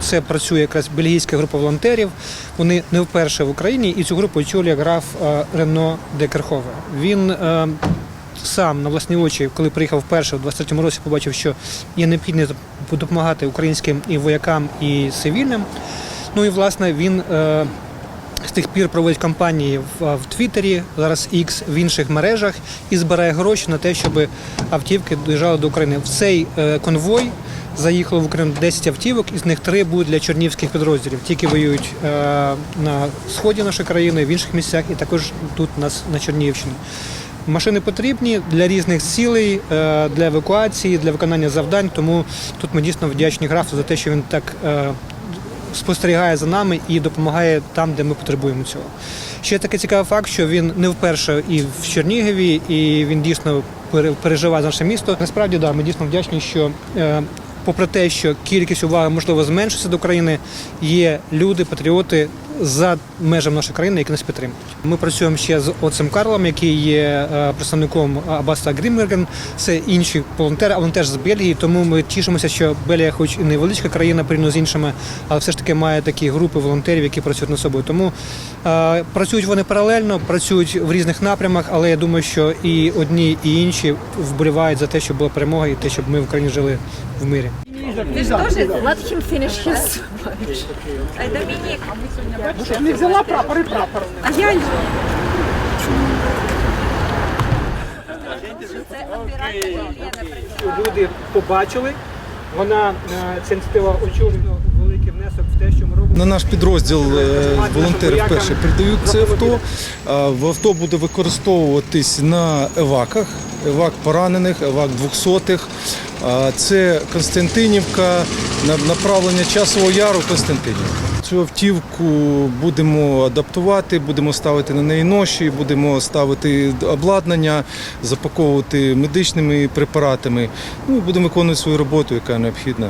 це працює якраз бельгійська група волонтерів. Вони не вперше в Україні, і цю групу очолює граф е, Рено де Керхове. Він е, сам на власні очі, коли приїхав вперше в 23-му році, побачив, що є необхідність допомагати українським і воякам, і цивільним. Ну і власне він е, з тих пір проводить кампанії в, в Твіттері, зараз X, в інших мережах і збирає гроші на те, щоб автівки доїжджали до України. В цей е, конвой заїхало в Україну 10 автівок, із них три будуть для чорнівських підрозділів. Тільки воюють е, на сході нашої країни, в інших місцях, і також тут нас на Чернігівщині. Машини потрібні для різних цілей, е, для евакуації, для виконання завдань. Тому тут ми дійсно вдячні графу за те, що він так е, спостерігає за нами і допомагає там, де ми потребуємо цього. Ще такий цікавий факт, що він не вперше і в Чернігові, і він дійсно переживає за наше місто. Насправді, да, ми дійсно вдячні, що. е, Попри те, що кількість уваги можливо зменшиться до країни, є люди, патріоти за межами нашої країни, які нас підтримують. Ми працюємо ще з Оцем Карлом, який є е, представником Аббаса Грімберген. Це інші волонтери, а він теж з Бельгії. Тому ми тішимося, що Бельгія, хоч і невеличка країна, порівняно з іншими, але все ж таки має такі групи волонтерів, які працюють над собою. Тому е, працюють вони паралельно, працюють в різних напрямах, але я думаю, що і одні, і інші вболівають за те, щоб була перемога, і те, щоб ми в Україні жили в мирі. Ти ж теж let him finish his speech. Ай, Домінік. Не взяла прапор і прапор. А я прийшла. люди побачили. Вона е, ця ініціатива очолює великий внесок в те, що ми робимо. На наш підрозділ е, волонтери вперше передають це авто. В авто буде використовуватись на еваках, евак поранених, евак двохсотих. Це Константинівка, на- направлення часового яру Константинівка. Цю автівку будемо адаптувати, будемо ставити на неї ноші, будемо ставити обладнання, запаковувати медичними препаратами. Ну будемо виконувати свою роботу, яка необхідна.